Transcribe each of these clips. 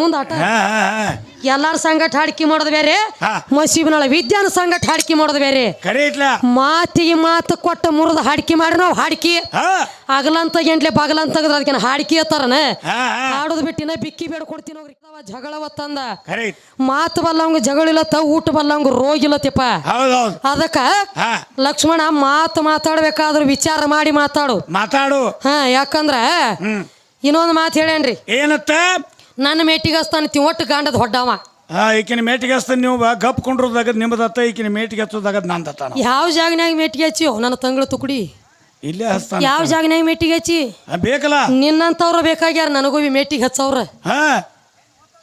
ಮುಂದ ಆಟ. ಎಲ್ಲಾರ ಸಂಗಟ ಹಾಡಿಕೆ ಮಾಡೋದು ಬೇರೆ. ಮಸೀಬಿನೊಳ ವಿದ್ಯಾನ ಸಂಗಟ ಹಾಡಿಕೆ ಮಾಡೋದು ಬೇರೆ. ಕರೆ ಮಾತಿಗೆ ಮಾತು ಕೊಟ್ಟ ಮುರಿದ ಹಾಡಿಕೆ ಮಾಡಿ ನಾವು ಹಾಡಿಕೆ. ಅಗಲಂತ ಎಂಟ್ಲೆ ಬಗಲಂತ ಅದಕ್ಕೆ ಹಾಡ್ಕಿ ಅತ್ತಾರನ ಹಾಡೋದು ಬಿಟ್ಟಿನ ಬಿಕ್ಕಿ ಬೇಡ ಕೊಡ್ತೀನಿ ಹೋಗ್ರಿ ಅವ ಜಗಳವತ್ತಂದ ಮಾತು ಬಲ್ಲಂಗ ಜಗಳ ಜಗಳಿಲ್ಲತ್ತ ಊಟ ಬಲ್ಲವಂಗ ರೋಗ ಇಲ್ಲತ್ತಪ್ಪ. ಅದಕ್ಕ ಲಕ್ಷ್ಮಣ ಮಾತು ಮಾತಾಡ್ಬೇಕಾದ್ರೂ ವಿಚಾರ ಮಾಡಿ ಮಾತಾಡು. ಮಾತಾಡು. ಹಾ ಯಾಕಂದ್ರ ಇನ್ನೊಂದು ಮಾತು ಹೇಳೇನ್ರಿ ಏನತ್ತ? ನನ್ನ ಮೇಟಿಗೆ ಹಸ್ತಾನ ಒಟ್ಟು ಗಾಂಡದ ಹೊಡ್ಡವ. ಹಾ ಈಕಿನ ಮೇಟಿಗೆ ಹಚ್ತಾನ ನೀವು ಬಾ ಗಪ್ ಕೊಂಡ್ರದಾಗದ್ ನಿಮ್ಮದತ್ತ ಈಕಿನ ಮೇಟಿಗೆ ಹಚ್ಚೋದಾಗದ್ ನಂದತ್ತಾನ ಯಾವ ಜಾಗನ್ಯಾಗ ಮೇಟಿಗೆ ಹಚ್ಚಿಯೋ ನನ್ನ ತಂಗಳ ತುಕಡಿ. ಇಲ್ಲೇ ಹಚ್ತಾನ ಯಾವ ಜಾಗನ್ಯಾಗ ಮೇಟಿಗೆ ಹಚ್ಚಿ? ಆ, ಬೇಕಲ್ಲ? ನಿನ್ನಂಥವ್ರ ಬೇಕಾಗ್ಯಾರ ನನಗೂ ಈ ಮೇಟಿಗೆ ಹಚ್ಚವ್ರ. ಹಾ.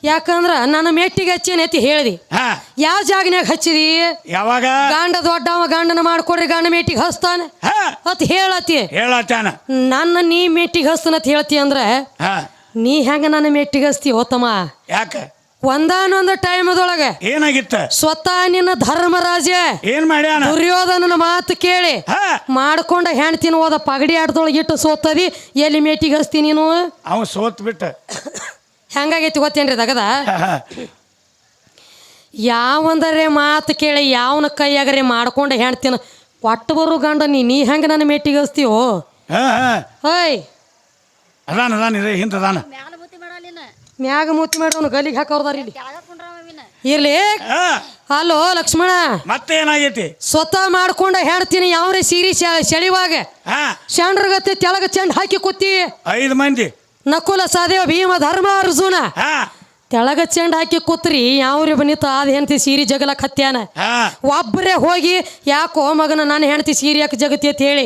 ಯಾಕಂದ್ರ ನನ್ನ ಮೇಟಿಗೆ ಹಚ್ಚೇನೈತಿ ಹೇಳ್ದಿ. ಹಾ. ಯಾವ ಜಾಗನ್ಯಾಗ ಹಚ್ಚಿದಿ? ಯಾವಾಗ? ಗಾಂಡ ದೊಡ್ಡವ ಗಂಡನ ಮಾಡ್ಕೊಡ್ರಿ ಗಂಡ ಮೇಟಿಗೆ ಹಸ್ತಾನ ಹಾ. ಅತ್ ಹೇಳತಿ. ಹೇಳತ್ತಾನ ನನ್ನ ನೀ ಮೇಟಿಗೆ ಹಸ್ತನತ್ ಹೇಳ್ತಿ ಅಂದ್ರ ಹಾ. ನೀ ಹೆಂಗ ನನ್ನ ಮೆಟ್ಟಿಗಸ್ತಿ ಹೋತಮ್ಮ? ಯಾಕ? ಒಂದಾನೊಂದು ಟೈಮದೊಳಗೆ ಏನಾಗಿತ್ತ? ಸ್ವತಃ ನಿನ್ನ ಧರ್ಮರಾಜ ಏನ್ ಮಾಡ್ಯಾನ? ದುರ್ಯೋಧನನ ಮಾತು ಕೇಳಿ ಮಾಡ್ಕೊಂಡ ಹೆಣ್ತಿನ ಹೋದ ಪಗಡಿ ಆಟದೊಳಗೆ ಇಟ್ಟು ಸೋತದಿ ಎಲ್ಲಿ ಮೇಟಿಗೆ ಹಸ್ತಿ ನೀನು? ಅವ ಸೋತ್ ಬಿಟ್ಟ ಹೆಂಗಾಗೈತಿ ಗೊತ್ತೇನ್ರಿ ದಗದ. ಯಾವಂದರೆ ಮಾತು ಕೇಳಿ ಯಾವನ ಕೈಯಾಗರೆ ಮಾಡ್ಕೊಂಡ ಹೆಣ್ತಿನ ಒಟ್ಟು ಬರು ಗಂಡ ನೀ ನೀ ಹೆಂಗ ನನ್ನ ಮೇಟಿಗೆ ಹಸ್ತೀವೋ ಹಾ ಹಾ. ಓಯ್. ಅದಾನ ಅದಾನ ಇದೆ ಹಿಂದ ಅದಾನ. ಮ್ಯಾಗ ಮೂತಿ ಮಾಡೋನು ಗಲಿಗೆ ಹಾಕೋರ್ದಾರ ಇಲ್ಲಿ. ಇರ್ಲಿ. ಹಾ. ಹಲೋ ಲಕ್ಷ್ಮಣ. ಮತ್ತೆ ಏನಾಗೈತಿ ಸ್ವತಃ ಮಾಡ್ಕೊಂಡ ಹೇಳ್ತೀನಿ ಯಾವ್ರೆ ಸೀರಿ ಸೆಳಿವಾಗ ಹಾ. ಶಾಂಡ್ರಗತ್ತೆ ತೆಳಗ ಚೆಂಡ್ ಹಾಕಿ ಕೂತಿ. ಐದು ಮಂದಿ. ನಕುಲ ಸಹದೇವ ಭೀಮ ಧರ್ಮ ಅರ್ಜುನ. ಹಾ. ತೆಳಗ ಚೆಂಡ್ ಹಾಕಿ ಕೂತ್ರಿ ಯಾವ್ರಿ ಬನಿತ ಅದ ಹೆಂಡತಿ ಸೀರೆ ಜಗಲಕ್ ಹತ್ಯಾನ? ಹಾ. ಒಬ್ಬರೇ ಹೋಗಿ ಯಾಕೋ ಮಗನ ನನ್ನ ಹೆಂಡತಿ ಸೀರೆ ಯಾಕೆ ಜಗತಿ ಅಂತ ಹೇಳಿ.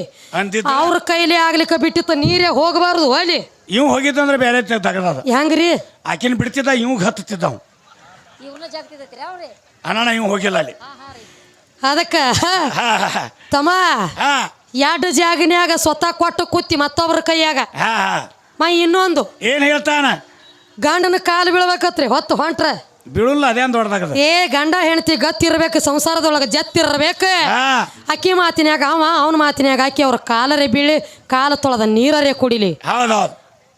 ಅವ್ರ ಕೈಲಿ ಆಗ್ಲಿಕ್ಕೆ ಬಿಟ್ಟಿತ್ತು ನೀರೇ ಹೋಗಬಾರ್ದು ಅಲ್ಲಿ ಇವ್ ಹೋಗಿದ್ದಂದ್ರೆ ಬೇರೆ ತಗದ ಹೆಂಗ್ರಿ? ಆಕಿನ ಬಿಡ್ತಿದ್ದ ಇವ್ ಹತ್ತಿದ್ದ ಅಣ್ಣ ಇವ್ ಹೋಗಿಲ್ಲ ಅಲ್ಲಿ. ಅದಕ್ಕ? ಹಾ ಹಾ ತಮ್ಮ ಹಾ. ಎರಡು ಜಾಗನ್ಯಾಗ ಸ್ವತಃ ಕೊಟ್ಟು ಕೂತಿ ಮತ್ತೊಬ್ಬರ ಕೈಯಾಗ. ಮ ಇನ್ನೊಂದು. ಏನ್ ಹೇಳ್ತಾನ? ಗಂಡನ ಕಾಲು ಬೀಳ್ಬೇಕತ್ರಿ ಹೊತ್ತು ಹೊಂಟ್ರ. ಬೀಳುಲ್ಲ ಅದೇನ್ ದೊಡ್ಡದಾಗದ? ಏ ಗಂಡ ಹೆಂಡತಿ ಗತ್ತಿರ್ಬೇಕು ಸಂಸಾರದೊಳಗೆ ಜತ್ತಿರ್ಬೇಕು ಅಕ್ಕಿ ಮಾತಿನ್ಯಾಗ ಅವ ಅವನ ಮಾತಿನ್ಯಾಗ ಹಾಕಿ ಅವ್ರ ಕಾಲರೆ ಬೀಳಿ ಕಾಲ ತೊಳೆದ ನೀರರೇ ಕುಡಿಲಿ. ಹೌದೌದು.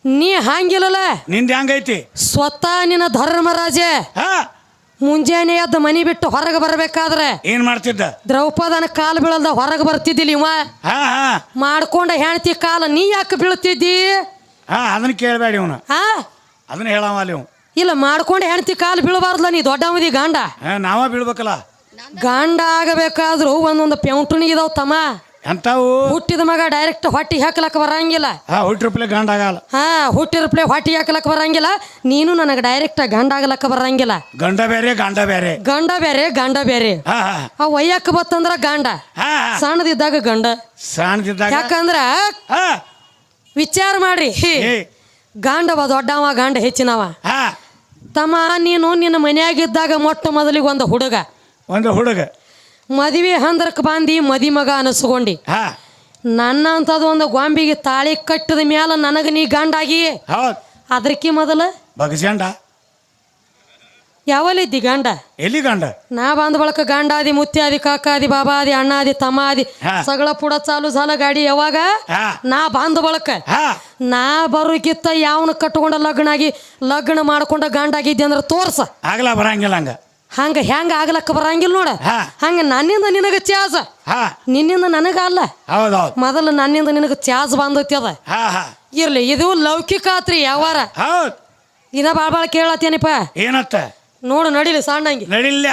ನೀ ಹಂಗಿಲ್ಲಲ್ಲ ನಿಂದ ಹೆಂಗೈತಿ? ಸ್ವತಃ ನಿನ್ನ ಧರ್ಮರಾಜ. ಮುಂಜಾನೆ ಎದ್ದು ಮನಿ ಬಿಟ್ಟು ಹೊರಗೆ ಬರಬೇಕಾದ್ರೆ. ಏನ್ ಮಾಡ್ತಿದ್ದ? ದ್ರೌಪದನ ಕಾಲು ಬೀಳಲ್ದ ಹೊರಗೆ ಬರ್ತಿದ್ದಿಲ್ಲ ಇವ? ಮಾಡ್ಕೊಂಡ ಹೆಂಡತಿ ಕಾಲ ನೀ ಯಾಕೆ ಬೀಳ್ತಿದ್ದಿ? ಹಾ ಅದನ್ನ ಕೇಳಬೇಡಿ ಇವನು. ಹಾ. ಅದನ್ನ ಹೇಳವ ಅಲ್ಲಿ ಇಲ್ಲ ಮಾಡ್ಕೊಂಡು ಹೆಣ್ತಿ ಕಾಲು ಬೀಳಬಾರ್ದಲ್ಲ ನೀ ದೊಡ್ಡವದಿ ಗಾಂಡ. ನಾವ ಬೀಳ್ಬೇಕಲ್ಲ. ಗಾಂಡ ಆಗಬೇಕಾದ್ರೂ ಒಂದೊಂದು ಪೆಂಟುನಿ ಇದಾವ್ ತಮ್ಮ. ಎಂತಾವು ಹುಟ್ಟಿದ ಮಗ ಡೈರೆಕ್ಟ್ ಹೊಟ್ಟಿ ಹಾಕ್ಲಕ್ ಬರಂಗಿಲ್ಲ. ಹುಟ್ಟಿರಪ್ಲೆ ಗಂಡ ಆಗಲ್ಲ. ಹಾ ಹುಟ್ಟಿರಪ್ಲೆ ಹೊಟ್ಟಿ ಹಾಕ್ಲಕ್ ಬರಂಗಿಲ್ಲ. ನೀನು ನನಗೆ ಡೈರೆಕ್ಟ್ ಗಂಡ ಆಗ್ಲಕ್ಕ ಬರಂಗಿಲ್ಲ. ಗಂಡ ಬೇರೆ ಗಂಡ ಬೇರೆ. ಗಂಡ ಬೇರೆ ಗಂಡ ಬೇರೆ. ಆ ಒಯ್ಯಕ್ಕೆ ಬತ್ತಂದ್ರ ಗಂಡ. ಸಣ್ಣದಿದ್ದಾಗ ಗಂಡ. ಸಣ್ಣದಿದ್ದಾಗ? ಯಾಕಂದ್ರ ವಿಚಾರ ಮಾಡ್ರಿ. ಗಂಡವ ದೊಡ್ಡವ ಗಂಡ ಹೆಚ್ಚಿನವ. ಹಾ. ತಮ್ಮ ನೀನು ನಿನ್ನ ಮನ್ಯಾಗಿದ್ದಾಗ ಮೊಟ್ಟ ಮೊದಲಿಗೆ ಒಂದು ಹುಡುಗ. ಒಂದು ಹುಡುಗ. ಮದುವೆ ಹಂದ್ರಕ್ಕೆ ಬಂದು ಮದಿ ಮಗ ಅನಿಸ್ಕೊಂಡಿ. ಹಾ. ನನ್ನ ಅಂಥದ್ದು ಒಂದು ಗೊಂಬಿಗೆ ತಾಳಿ ಕಟ್ಟಿದ ಮೇಲೆ ನನಗೆ ನೀ ಗಂಡಾಗಿ. ಹೌದ್. ಅದ್ರಕಿ ಮೊದಲ? ಬಗಜಂಡ. ಯಾವಲ್ಲಿದ್ದಿ ಗಂಡ? ಎಲ್ಲಿ ಗಂಡ? ನಾ ಬಂದ ಬಳಕ ಗಂಡಾದಿ ಮುತ್ಯಾದಿ ಕಾಕಾದಿ ಬಾಬಾದಿ ಅಣ್ಣಾದಿ ತಮ್ಮಾದಿ ಆದಿ ಸಗಳ ಪುಡ ಚಾಲು ಸಾಲ ಗಾಡಿ ಯಾವಾಗ? ನಾ ಬಂದ ಬಳಕ ನಾ ಬರೋಕಿತ್ತ ಯಾವನ ಕಟ್ಕೊಂಡ ಲಗ್ನ ಆಗಿ ಲಗ್ನ ಮಾಡ್ಕೊಂಡ ಗಂಡ ಆಗಿದ್ದೆ ಅಂದ್ರೆ ತೋರ್ಸ. ಆಗ್ಲಾ ಬರಂಗಿಲ್ಲ ಹಂಗ. ಹಂಗ ಹೆಂಗ ಆಗ್ಲಕ್ಕ ಬರಂಗಿಲ್ಲ ನೋಡ. ಹಂಗ ನನ್ನಿಂದ ನಿನಗ ಚಾಸ ನಿನ್ನಿಂದ ನನಗ ಅಲ್ಲ ಮೊದಲು ನನ್ನಿಂದ ನಿನಗ ಚಾಸ್ ಬಂದೈತಿ ಅದ. ಇರ್ಲಿ ಇದು ಲೌಕಿಕ ಆತ್ರಿ ಯಾವಾರ. ಇದ ಬಾಳ ಬಾಳ ಕೇಳತ್ತೇನಿಪ್ಪ ಏನತ್ತ? ನೋಡು ನಡಿಲಿ ಸಣ್ಣಂಗಿ. ನಡಿಲ್ಲ.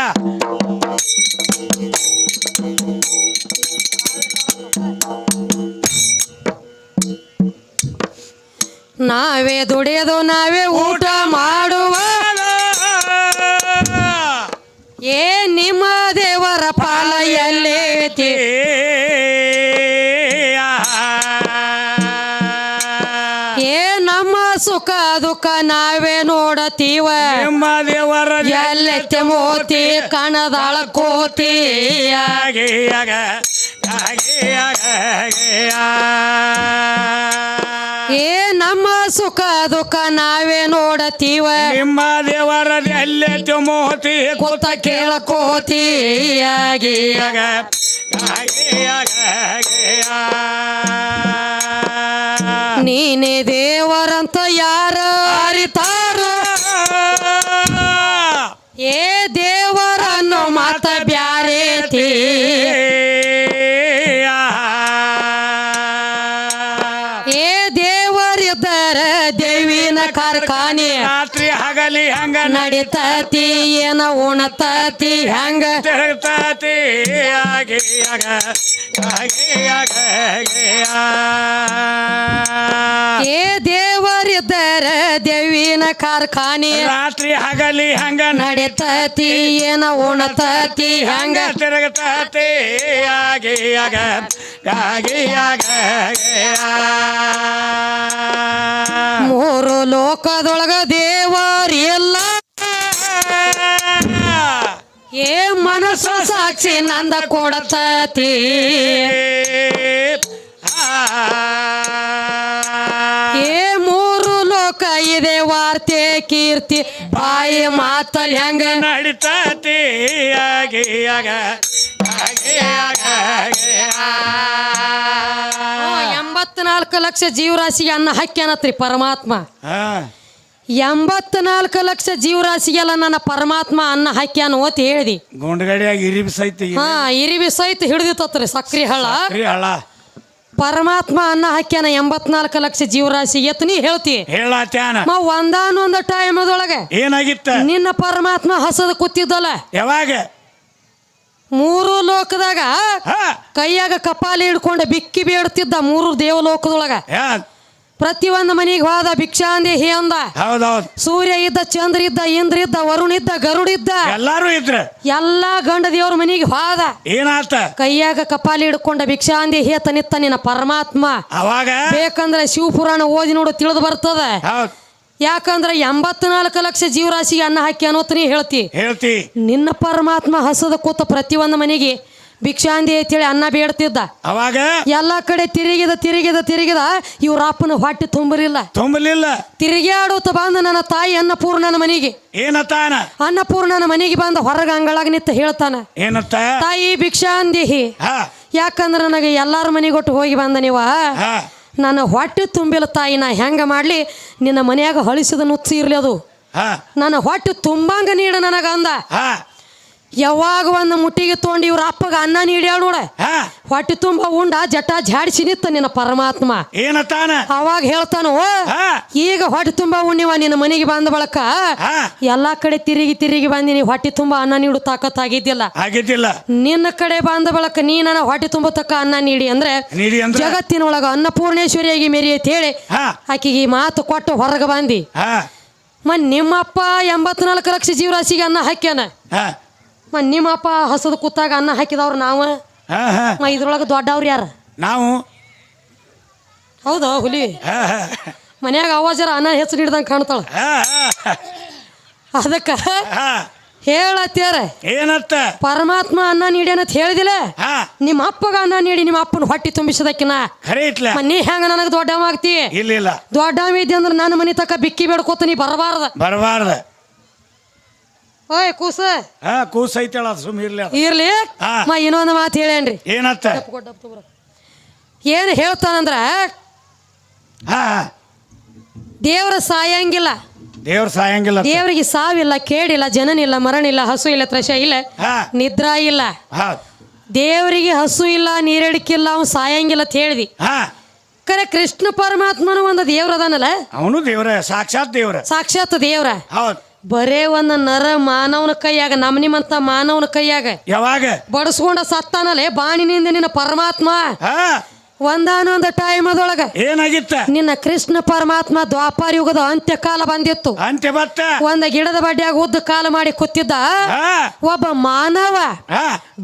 ನಾವೇ ದುಡಿಯೋದು ನಾವೇ ಊಟ ಮಾಡುವ ನೋಡತೀವ ನಿಮ್ಮ ದೇವರ ಎಲ್ಲೆತ್ತೆ ಮೋತಿ ಕಣದಾಳ ಕೋತಿ. ಏ ನಮ್ಮ ಸುಖ ದುಃಖ ನಾವೇ ನೋಡತೀವ? ನಿಮ್ಮ ದೇವರ ಎಲ್ಲೆ ಮೋತಿ ಕೂತ? ಕೇಳಕೋತಿ ಆಗಿ ಆಗ ಹಾಗೆ ಆಗ ಹಾಗೆ ನೀನೇ ದೇವರಂತ ಯಾರು ಅರಿತಾರ? ಹಂಗ ನಡಿತತಿ ಏನ ಉಣತಾತಿ ಹೆಂಗ? ತಿರುಗ್ತಾತಿ ಆಗಿ ಆಗ ಆಗಿ ಆಗ ಏ ದೇವರಿದ್ದರ ದೇವಿನ ಕಾರ್ಖಾನೆ. ರಾತ್ರಿ ಹಗಲಿ ಹಂಗ ನಡಿತಾತಿ ಏನ ಉಣತಾತಿ ಹೆಂಗ? ಹಂಗ ತಿರುಗ್ತಾತಿ ಆಗಿ ಆಗ ಆಗಿ ಆಗ ಮೂರು ಲೋಕದೊಳಗ ದೇವರಿಲ್ಲ. ಏ ಮನಸ್ಸು ಸಾಕ್ಷಿ ನಂದ ಕೊಡತತಿ. ಏ ಮೂರು ಲೋಕ ಇದೆ ವಾರ್ತೆ ಕೀರ್ತಿ. ಬಾಯಿ ಮಾತಲ್ ಹೆಂಗ? ನಡಿತಾತಿ. ಎಂಬತ್ನಾಲ್ಕು ಲಕ್ಷ ಜೀವರಾಶಿಗೆ ಅನ್ನ ಹಾಕ್ಯಾನತ್ರಿ ಪರಮಾತ್ಮ. ಹಾ. ಎಂಬತ್ನಾಲ್ಕು ಲಕ್ಷ ಜೀವರಾಶಿಗೆಲ್ಲ ನನ್ನ ಪರಮಾತ್ಮ ಅನ್ನ ಹಾಕ್ಯಾನ ಹೇಳಿದಿ. ಹೇಳ್ದಿ ಇರಿವಿ ಸಹಿತ ಹಾ ಇರಿಬಿ ಸಹಿತ ಹಿಡಿದಿತ್ತತ್ರಿ ಸಕ್ರಿ ಹಳ್ಳ. ರೀ ಹಳ ಪರಮಾತ್ಮ ಅನ್ನ ಹಾಕ್ಯಾನ ಎಂಬತ್ನಾಲ್ಕು ಲಕ್ಷ ಜೀವರಾಶಿ ಎತ್ ನೀ ಹೇಳ್ತಿ. ಹೇಳತ್ಯಾನ. ಒಂದಾನೊಂದು ಟೈಮದೊಳಗೆ ಏನಾಗಿತ್ತ? ನಿನ್ನ ಪರಮಾತ್ಮ ಹಸದ ಕೂತಿದ್ದಲ್ಲ. ಯಾವಾಗ? ಮೂರು ಲೋಕದಾಗ ಕೈಯಾಗ ಕಪಾಲಿ ಹಿಡ್ಕೊಂಡು ಬಿಕ್ಕಿ ಬೇಡ್ತಿದ್ದ ಮೂರು ದೇವಲೋಕದೊಳಗ. ಪ್ರತಿಯೊಂದು ಮನೆಗೆ ಹೋದ ಭಿಕ್ಷಾಂದಿ ಹೇ ಅಂದ. ಹೌದೌದು. ಸೂರ್ಯ ಇದ್ದ ಚಂದ್ರ ಇದ್ದ ಇಂದ್ರ ಇದ್ದ ವರುಣ ಇದ್ದ ಗರುಡ ಇದ್ದ. ಎಲ್ಲಾರು ಇದ್ರ. ಎಲ್ಲಾ ಗಂಡ ದೇವ್ರ ಮನೆಗೆ ಹೋದ. ಏನಾತ? ಕೈಯಾಗ ಕಪಾಲಿ ಹಿಡ್ಕೊಂಡ ಭಿಕ್ಷಾಂದಿ ಹೇತ ನಿತ್ತ ನಿನ್ನ ಪರಮಾತ್ಮ. ಅವಾಗ? ಬೇಕಂದ್ರೆ ಶಿವಪುರಾಣ ಓದಿ ನೋಡು ತಿಳಿದು ಬರ್ತದ. ಯಾಕಂದ್ರೆ ಎಂಬತ್ನಾಲ್ಕು ಲಕ್ಷ ಜೀವರಾಶಿಗೆ ಅನ್ನ ಹಾಕಿ ಅನ್ನೋತನಿ ಹೇಳ್ತಿ. ಹೇಳ್ತಿ. ನಿನ್ನ ಪರಮಾತ್ಮ ಹಸದ ಕೂತ ಪ್ರತಿಯೊಂದು ಮನೆಗೆ ಭಿಕ್ಷಾಂದಿ ಅಂತೇಳಿ ಅನ್ನ ಬೇಡ್ತಿದ್ದ. ಅವಾಗ? ಎಲ್ಲ ಕಡೆ ತಿರುಗಿದ ತಿರುಗಿದ ತಿರುಗಿದ ಇವ್ರ ಅಪ್ಪನ ಹೊಟ್ಟೆ ತುಂಬಲಿಲ್ಲ ತುಂಬಲಿಲ್ಲ ತಿರುಗಾಡುತ್ತ ಬಂದ ನನ್ನ ತಾಯಿ ಅನ್ನಪೂರ್ಣನ ಮನೆಗೆ. ಏನತ್ತಾನ? ಅನ್ನಪೂರ್ಣನ ಮನೆಗೆ ಬಂದ ಹೊರಗ ಅಂಗಳಾಗ ನಿಂತ ಹೇಳ್ತಾನ ಏನತ್ತ? ತಾಯಿ ಭಿಕ್ಷಾಂದಿಹಿ ಹಾ ಯಾಕಂದ್ರೆ ನನಗೆ ಎಲ್ಲಾರ ಮನೆಗೊಟ್ಟು ಹೋಗಿ ಬಂದ ನೀವ? ನನ್ನ ಹೊಟ್ಟೆ ತುಂಬಿಲ್ಲ ತಾಯಿ ನಾ ಹೆಂಗ ಮಾಡ್ಲಿ? ನಿನ್ನ ಮನೆಯಾಗ ಹಳಿಸಿದ ನುಚ್ಚಿ ಇರ್ಲಿ ಅದು. ನನ್ನ ಹೊಟ್ಟೆ ತುಂಬಂಗ ನೀಡ ನನಗ ಅಂದ ಹಾ. ಯಾವಾಗ ಒಂದು ಮುಟ್ಟಿಗೆ ತೊಗೊಂಡು ಇವ್ರ ಅಪ್ಪಗ ಅನ್ನ ನೀಡ್ಯಾಳ ನೋಡ? ಹಾ. ಹೊಟ್ಟೆ ತುಂಬ ಉಂಡ ಜಟ ಜಾಡಿಸಿ ನಿತ್ತ ನಿನ್ನ ಪರಮಾತ್ಮ. ಏನತಾನ ಅವಾಗ ಹೇಳ್ತಾನು ಹಾ. ಈಗ ಹೊಟ್ಟೆ ತುಂಬ ಉಣ್ಣಿವ ನಿನ್ನ ಮನೆಗೆ ಬಂದ ಬಳಕ ಹಾ. ಎಲ್ಲಾ ಕಡೆ ತಿರುಗಿ ತಿರುಗಿ ಬಂದಿನಿ ಹೊಟ್ಟೆ ತುಂಬ ಅನ್ನ ನೀಡು ತಾಕತ್ ಆಗಿದ್ದಿಲ್ಲ. ನಿನ್ನ ಕಡೆ ಬಂದ ಬಳಕ ನೀನ ನನ್ನ ಹೊಟ್ಟೆ ತುಂಬ ತಕ್ಕ ಅನ್ನ ನೀಡಿ ಅಂದ್ರೆ ನೀಡಿ ಅಂದ್ರ? ಜಗತ್ತಿನೊಳಗ ಅನ್ನಪೂರ್ಣೇಶ್ವರಿಯಾಗಿ ಮೆರಿಯತ್ ಹೇಳಿ ಹಾ. ಆಕಿಗೆ ಈ ಮಾತು ಕೊಟ್ಟು ಹೊರಗೆ ಬಂದಿ. ಹಾ. ಮ ನಿಮ್ಮಪ್ಪ ಎಂಬತ್ನಾಲ್ಕು ಲಕ್ಷ ಜೀವರಾಶಿಗೆ ಅನ್ನ ಹಾಕ್ಯಾನ. ಹಾ. ಮ ನಿಮ್ಮಪ್ಪ ಹಸದ ಕೂತಾಗ ಅನ್ನ ಹಾಕಿದವ್ರು ನಾವು? ಹಾ ಇದ್ರೊಳಗೆ ದೊಡ್ಡವ್ರು ಯಾರು? ನಾವು. ಹೌದಾ ಹುಲಿ? ಹಾ ಹಾ. ಮನ್ಯಾಗ ಅವಾಜರ ಅನ್ನ ಹೆಸರು ಹಿಡ್ದಂಗೆ ಕಾಣ್ತಾಳ. ಹಾ ಅದಕ್ಕೆ ಹಾ. ಹೇಳತ್ಯಾರ ಏನತ್ತ? ಪರಮಾತ್ಮ ಅನ್ನ ನೀಡೇನಂತ ಹೇಳಿದಿಲ್ಲ? ಹಾ. ನಿಮ್ಮ ಅಪ್ಪಗ ಅನ್ನ ನೀಡಿ ನಿಮ್ಮ ಅಪ್ಪನ ಹೊಟ್ಟಿ ತುಂಬಿಸದಕ್ಕಿನ ಖರೆ ಇಟ್ಲ ಮ ನೀ ಹೆಂಗ ನನಗೆ ದೊಡ್ಡವ ಆಗ್ತಿ? ಇಲ್ಲ ಇಲ್ಲ. ದೊಡ್ಡವ ಇದ್ದೆ ಅಂದ್ರೆ ನನ್ನ ಮನೆ ತಕ್ಕ ಬಿಕ್ಕಿ ಬೇಡ್ಕೋತ ನೀ ಬರಬಾರ್ದ. ಬರಬಾರ್ದ. ಓಯ್ ಕೂಸ. ಹಾ ಕೂಸ್ ಐತಳ ಸುಮ್ ಇರ್ಲಿ ಅದು. ಇರ್ಲಿ? ಹಾ. ಮ ಇನ್ನೊಂದು ಮಾತು ಹೇಳೇನ್ರಿ ಏನತ್ತ? ಏನು ಹೇಳ್ತಾನಂದ್ರ ಹಾ ದೇವ್ರ ಸಾಯಂಗಿಲ್ಲ. ದೇವ್ರ ಸಾಯಂಗಿಲ್ಲ ಅಂತ. ದೇವರಿಗೆ ಸಾವಿಲ್ಲ ಕೇಡಿಲ್ಲ ಜನನಿಲ್ಲ ಮರಣಿಲ್ಲ ಹಸು ಇಲ್ಲ ತ್ರಶ ಇಲ್ಲ ಹಾ. ನಿದ್ರಾ ಇಲ್ಲ. ದೇವರಿಗೆ ಹಸು ಇಲ್ಲ ನೀರಡಿಕಿಲ್ಲ ಅವ್ನು ಸಾಯಂಗಿಲ್ಲ ಅಂತ ಹೇಳಿದ್ವಿ ಹಾ. ಕರೆ ಕೃಷ್ಣ ಪರಮಾತ್ಮನು ಒಂದು ದೇವ್ರ ಅದಾನಲ್ಲ? ಅವನು ದೇವ್ರ ಸಾಕ್ಷಾತ್ ದೇವ್ರ. ಸಾಕ್ಷಾತ್ ದೇವ್ರ. ಹೌದ್. ಬರೇ ಒಂದು ನರ ಮಾನವನ ಕೈಯಾಗ ನಮ್ಮ ನಿಮ್ಮಂತ ಮಾನವನ ಕೈಯಾಗ ಯಾವಾಗ? ಬಡಸ್ಕೊಂಡ ಸತ್ತಾನಲ್ಲೇ ಬಾಣಿನಿಂದ ನಿನ್ನ ಪರಮಾತ್ಮ. ಒಂದಾನೊಂದು ಒಂದಾನೊಂದು ಅದೊಳಗ ಏನಾಗಿತ್ತ? ನಿನ್ನ ಕೃಷ್ಣ ಪರಮಾತ್ಮ ದ್ವಾಪಾರ ಯುಗದ ಅಂತ್ಯಕಾಲ ಬಂದಿತ್ತು. ಅಂತ್ಯ ಬತ್ತ ಒಂದ ಗಿಡದ ಬಡ್ಡಿಯಾಗ ಉದ್ದ ಕಾಲ ಮಾಡಿ ಕೂತಿದ್ದ. ಒಬ್ಬ ಮಾನವ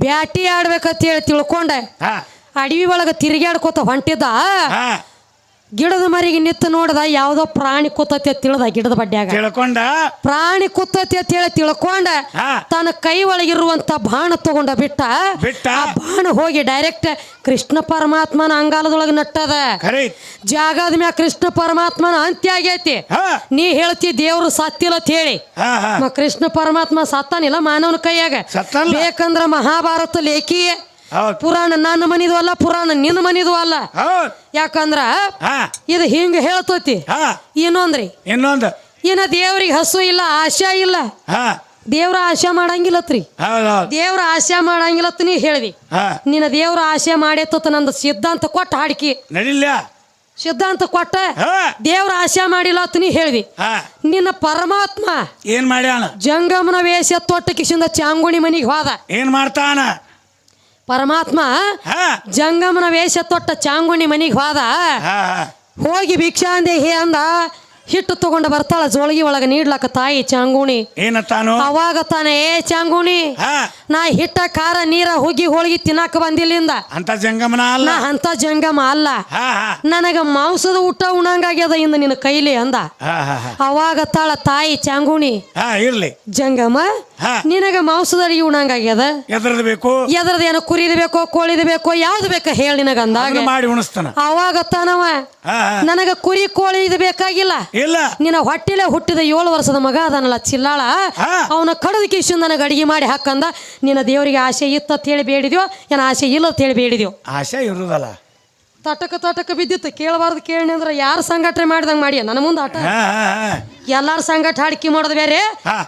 ಬ್ಯಾಟಿ ಆಡ್ಬೇಕಂತ ಹೇಳಿ ತಿಳ್ಕೊಂಡೆ ಅಡವಿ ಒಳಗ ತಿರುಗಾಡ್ಕೋತ ಹೊಂಟಿದ್ದ. ಗಿಡದ ಮರಿಗೆ ನಿತ್ತು ನೋಡ್ದ ಯಾವ್ದೋ ಪ್ರಾಣಿ ಕೂತತಿ ಅಂತ ತಿಳಿದ ಗಿಡದ ಬಡ್ಡ್ಯಾಗ ತಿಳ್ಕೊಂಡ? ಪ್ರಾಣಿ ಕೂತತಿ ಅಂತ ಹೇಳಿ ತಿಳ್ಕೊಂಡ ಹಾ. ತನ್ನ ಕೈ ಒಳಗಿರುವಂತ ಬಾಣ ತಗೊಂಡ ಬಿಟ್ಟ. ಬಿಟ್ಟ? ಆ ಬಾಣ ಹೋಗಿ ಡೈರೆಕ್ಟ್ ಕೃಷ್ಣ ಪರಮಾತ್ಮನ ಅಂಗಾಲದೊಳಗೆ ನಟ್ಟದ. ಖರೆ ಜಾಗದ ಮ್ಯಾಗ ಕೃಷ್ಣ ಪರಮಾತ್ಮನ ಅಂತ್ಯ ಆಗೈತಿ. ಹಾ. ನೀ ಹೇಳ್ತಿ ದೇವ್ರು ಸತ್ತಿಲ್ಲ ಅಂತ ಹೇಳಿ. ಹಾ ಹಾ. ಮ ಕೃಷ್ಣ ಪರಮಾತ್ಮ ಸತ್ತಾನಿಲ್ಲ ಮಾನವನ ಕೈಯಾಗ. ಸತ್ತಲ್ಲ. ಬೇಕಂದ್ರ ಮಹಾಭಾರತ ಲೇಖಿ ಪುರಾಣ ನನ್ನ ಮನಿದು ಅಲ್ಲ ಪುರಾಣ ನಿನ್ನ ಮನಿದು ಅಲ್ಲ. ಯಾಕಂದ್ರ ಹಾ. ಇದು ಹಿಂಗ ಹೇಳ್ತೈತಿ. ಇನ್ನೊಂದ್ರಿ. ಇನ್ನೊಂದು. ಇನ್ನ ದೇವ್ರಿಗೆ ಹಸು ಇಲ್ಲ ಆಶಾ ಇಲ್ಲ. ದೇವ್ರ ಆಶೆ ಮಾಡಂಗಿಲ್ಲತ್ರಿ. ದೇವ್ರ ಆಶೆ ಮಾಡಂಗಿಲ್ಲತ್ ನೀ ಹೇಳ್ದಿ. ಹಾ. ನಿನ್ನ ದೇವ್ರ ಆಶೆ ಮಾಡೇತತ್ ನಂದು ಸಿದ್ಧಾಂತ ಕೊಟ್ಟು ಹಾಡಿಕೆ. ನಡಿಲ್ಲ ಸಿದ್ಧಾಂತ ಕೊಟ್ಟ ದೇವ್ರ ಆಶೆ ಮಾಡಿಲ್ಲ ಅಂತ ನೀ ಹೇಳ್ದಿ. ನಿನ್ನ ಪರಮಾತ್ಮ ಏನ್ ಮಾಡ್ಯಾನ? ಜಂಗಮನ ವೇಷ ತೊಟ್ಟ ಕಿಶಿಂದ ಚಾಂಗುಣಿ ಮನಿಗೆ ಹೋದ. ಏನ್ ಮಾಡ್ತಾನ? ಪರಮಾತ್ಮ ಜಂಗಮನ ವೇಷ ತೊಟ್ಟ ಚಾಂಗುಣಿ ಮನಿಗೆ ಹೋದ. ಹೋಗಿ ಭಿಕ್ಷಾ ಹೋಗಿ ಭಿಕ್ಷಾಂದೆ ಹೇ ಅಂದ ಹಿಟ್ಟು ತಗೊಂಡು ಬರ್ತಾಳ ಜೋಳಗಿ ಒಳಗ ನೀಡ್ಲಕ್ಕ ತಾಯಿ ಚಾಂಗುಣಿ. ಏನತ್ತಾನು ಅವಾಗ ತಾನೇ ಏ ಚಾಂಗುಣಿ ನಾ ಹಿಟ್ಟ ಖಾರ ನೀರ ಹುಗ್ಗಿ ಹೋಳಿಗೆ ತಿನ್ನಾಕ ಬಂದಿಲ್ಲಿಂದ. ಅಂತ ಜಂಗಮನ ಅಲ್ಲ? ಅಂತ ಜಂಗಮ ಅಲ್ಲ. ನನಗ ಮಾಂಸದ ಊಟ ಉಣಂಗಾಗ್ಯದ ಇಂದ ನಿನ್ನ ಕೈಲಿ ಅಂದ. ಅವಾಗ ತಾಳ ತಾಯಿ ಚಾಂಗುಣಿ ಜಂಗಮ್ಮ ಇರ್ಲಿ. ಜಂಗಮ ನಿನಗ ಮಾಂಸದಲ್ಲಿ ಉಣಂಗಾಗ್ಯದ? ಎದ್ರದ್ ಬೇಕು. ಎದ್ರದ್ದು ಏನೋ ಕುರಿದ ಬೇಕೋ ಕೋಳಿದ ಬೇಕೋ ಯಾವ್ದು ಬೇಕೋ ಹೇಳಿ ನಿನಗ ಅಂದಾಗ? ಅದನ್ನ ಮಾಡಿ ಉಣಿಸ್ತಾನ. ಅವಾಗ ತಾನವ ಹಾ ಹಾ. ನನಗ ಕುರಿ ಕೋಳಿ ಇದು ಬೇಕಾಗಿಲ್ಲ. ಇಲ್ಲ. ನಿನ್ನ ಹೊಟ್ಟಿಲೆ ಹುಟ್ಟಿದ ಏಳು ವರ್ಷದ ಮಗ ಅದನಲ್ಲ ಚಿಲ್ಲಾಳ. ಹಾ. ಅವನ ಕಡದ ಕಿಶು ನನಗೆ ಅಡಿಗೆ ಮಾಡಿ ಹಾಕಂದ ನಿನ್ನ ದೇವರಿಗೆ ಆಸೆ ಇತ್ತ ಹೇಳಿ ಬೇಡಿದ್ಯೋ ಏನ ಆಸೆ ಇಲ್ಲ ಅಂತ ಹೇಳಿ ಬೇಡಿದ್ಯೋ? ಆಸೆ ಇರುದಲ್ಲ. ತಟಕ ತಟಕ ಬಿದ್ದಿತ್ತು. ಕೇಳಬಾರ್ದು ಕೇಳಿ ಅಂದ್ರೆ ಯಾರು ಸಂಘಟನೆ ಮಾಡಿದಂಗೆ ಮಾಡಿ ನನ್ನ ಮುಂದೆ ಆಟ. ಹಾ ಹಾ ಹಾ. ಎಲ್ಲಾರ ಸಂಗಟ ಹಾಡಿಕೆ ಮಾಡೋದು ಬೇರೆ.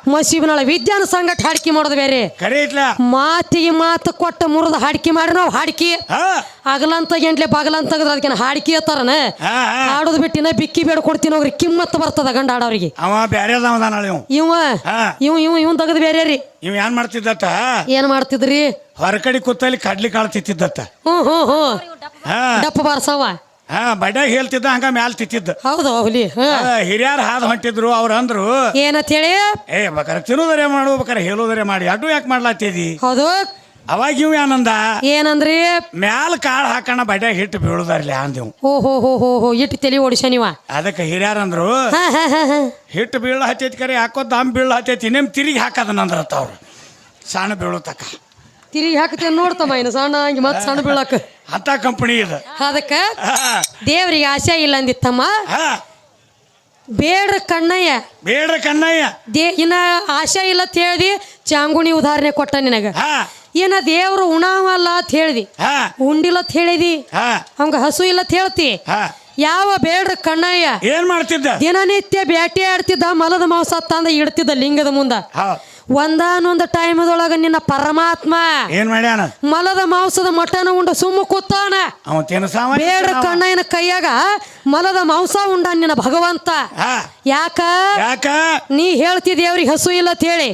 ಮಸೀಬನಳ ವಿದ್ಯಾನ ಸಂಗಟ ಹಾಡಿಕೆ ಮಾಡೋದು ಬೇರೆ. ಕರೆ ಇಟ್ಲ. ಮಾತಿಗೆ ಮಾತು ಕೊಟ್ಟ ಮುರಿದ ಹಾಡಿಕೆ ಮಾಡಿ ನಾವು ಹಾಡಿಕೆ. ಅಗಲಂತ ಎಂಟ್ಲೆ ಬಗಲಂತ ತೆಗೆದ್ರೆ ಅದಕ್ಕೆ ಹಾಡಿಕೆ ಅತ್ತಾರನ ಹಾಡೋದು ಬಿಟ್ಟಿನ ಬಿಕ್ಕಿ ಬೇಡ ಕೊಡ್ತೀನಿ ಅವ್ರಿಗೆ ಕಿಮ್ಮತ್ತು ಬರ್ತದ ಗಂಡ ಹಾಡೋರಿಗೆ. ಅವ ಬೇರೆ ಇವ ಇವ ಇವ ಇವ್ ತೆಗೆದು ಬೇರೆ ರೀ. ಇವ್ ಏನ್ ಮಾಡ್ತಿದ್ದತ್ತ? ಏನ್ ಮಾಡ್ತಿದ್ರಿ? ಹೊರಕಡಿ ಕೂತಲ್ಲಿ ಕಡ್ಲಿ ಕಾಳು ತಿತ್ತಿದ್ದತ್ತ ಹ್ಞೂ ಹ್ಞೂ ಹ್ಞೂ ಹಾ. ಡಪ್ಪ ಬಾರ್ಸವ ಹಾ ಬಡ್ಯಾಗ ಹೇಳ್ತಿದ್ದ ಹಂಗ ಮ್ಯಾಲ್ ತಿತ್ತಿದ್ದ. ಹೌದು ಹುಲಿ ಹಾ. ಹಿರಿಯರ್ ಹಾದ್ ಹೊಂಟಿದ್ರು ಅವ್ರ ಅಂದ್ರು ಏನಂತ ಹೇಳಿ ಏ ಬೇಕಾರೆ ಮಾಡು ಬೇಕಾರ ಹೇಳುದರೆ ಮಾಡಿ ಅಡ್ಡು ಯಾಕೆ ಮಾಡ್ಲಾತಿದಿ? ಹೌದು. ಅವಾಗ ಇವ್ ಏನಂದ? ಏನಂದ್ರಿ? ಮ್ಯಾಲ ಕಾಳು ಹಾಕೋಣ ಬಡ್ಯಾಗ ಹಿಟ್ಟು ಬೀಳುದಾರ್ಲಿ ಅಂದೆವು ಓ ಹೋ ಹೋ ಹೋ ಹೋ ಇಟ್ಟು ತಲೆ ಓಡಿಸ ನೀವ? ಅದಕ್ಕೆ ಹಿರಿಯರ್ ಅಂದ್ರು ಹಾ ಹಾ ಹಾ ಹಾ. ಹಿಟ್ಟು ಬೀಳ ಹತ್ತೈತಿ ಕರೆ ಹಾಕೋ ದಾಮ್ ಬೀಳ ಹತ್ತೈತಿ ನಿಮ್ ತಿರುಗಿ ಹಾಕದನಂದ್ರತ್ತ ಅವ್ರು ಸಣ್ಣ ಬೀಳುತ್ತಕ್ಕ ತಿರುಗಿ ಹಾಕ್ತೇನೆ ನೋಡ್ತಮ್ಮ ಇನ್ನು ಸಣ್ಣ ಹಂಗೆ ಮತ್ತೆ ಸಣ್ಣ ಬೀಳಕ್. ಅಂತ ಕಂಪನಿ ಇದು. ಅದಕ್ಕ ದೇವ್ರಿಗೆ ಆಸೆ ಇಲ್ಲ ಅಂದಿತ್ತಮ್ಮ. ಹಾ. ಬೇಡ್ರ ಕಣ್ಣಯ್ಯ. ಬೇಡ್ರ ಕಣ್ಣಯ್ಯ. ದೇ ಇನ್ನ ಆಶೆ ಇಲ್ಲ ಅಂತ ಹೇಳ್ದಿ ಚಾಂಗುಣಿ ಉದಾಹರಣೆ ಕೊಟ್ಟ ನಿನಗ. ಹಾ. ದೇವರು ದೇವ್ರು ಉಣಾವಲ್ಲ ಅಂತ ಹೇಳ್ದಿ. ಹಾ. ಉಂಡಿಲ್ಲ ಅಂತ ಹೇಳಿದಿ. ಹಾ. ಅವಂಗ ಹಸು ಇಲ್ಲ ಅಂತ ಹೇಳ್ತಿ. ಹಾ. ಯಾವ ಬೇಡ್ರ ಕಣ್ಣಯ್ಯ. ಏನ್ ಮಾಡ್ತಿದ್ದ? ದಿನನಿತ್ಯ ಬೇಟೆ ಆಡ್ತಿದ್ದ ಮಲದ ಮಾಂಸ ತಂದ ಇಡ್ತಿದ್ದ ಲಿಂಗದ ಮುಂದ. ಒಂದಾನೊಂದು ಟೈಮದೊಳಗ ನಿನ್ನ ಪರಮಾತ್ಮ ಏನ್ ಮಾಡ್ಯಾನ? ಮಲದ ಮಾಂಸದ ಮಟನ ಉಂಡ ಸುಮ್ಮ ಕೂತಾನ. ಅವ ತಿನ್ನಸಾವ ಬೇಡ್ರ ಕಣ್ಣಯ್ಯನ ಕೈಯಾಗ ಮಲದ ಮಾಂಸ ಉಂಡ ನಿನ್ನ ಭಗವಂತ. ಯಾಕ? ಯಾಕ? ನೀ ಹೇಳ್ತಿ ಅವ್ರಿಗೆ ಹಸು ಇಲ್ಲ ಅಂತ ಹೇಳಿ.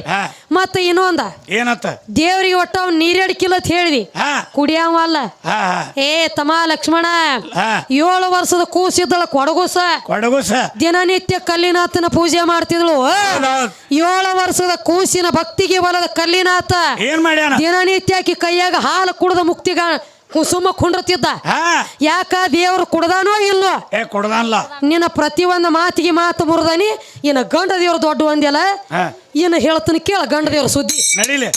ಮತ್ತೆ ಇನ್ನೊಂದ ಏನತ್ತ? ದೇವ್ರಿಗೆ ಒಟ್ಟ ಅವ್ನು ನೀರಡಿಕಿಲ್ಲ ಅಂತ ಹೇಳಿದಿ. ಹಾ. ಕುಡಿಯವ ಅಲ್ಲ. ಹಾ ಹಾ. ಏ ತಮ್ಮ ಲಕ್ಷ್ಮಣ ಏಳು ವರ್ಷದ ಕೂಸಿದ್ದಳ ಕೊಡಗುಸ. ಕೊಡಗುಸ. ದಿನನಿತ್ಯ ಕಲ್ಲಿನಾಥನ ಪೂಜೆ ಮಾಡ್ತಿದ್ಳು. ಏಳು ವರ್ಷದ ಕೂಸಿನ ಭಕ್ತಿಗೆ ಬಲದ ಕಲ್ಲಿನಾಥ. ಏನ್ ಮಾಡ್ಯಾನ? ದಿನನಿತ್ಯ ಆಕಿ ಕೈಯಾಗ ಹಾಲು ಕುಡಿದ ಮುಕ್ತಿಗ ಕುಸುಮ ಕುಂಡ್ರತಿದ್ದ. ಯಾಕ ದೇವ್ರು ಕುಡ್ದಾನೋ ಇಲ್ಲೋ? ಏ ನಿನ್ನ ನಿನ್ನ ಪ್ರತಿಯೊಂದು ಮಾತಿಗೆ ಮಾತು ಮುರ್ದಾನಿ ಇನ್ನ ಗಂಡ ದೇವ್ರ ದೊಡ್ಡ ಒಂದಿಲ್ಲ ಇನ್ನು ಹೇಳ್ತೀನಿ ಕೇಳ ಗಂಡ ದೇವ್ರ ಸುದ್ದಿ. ನಡೀಲಿ.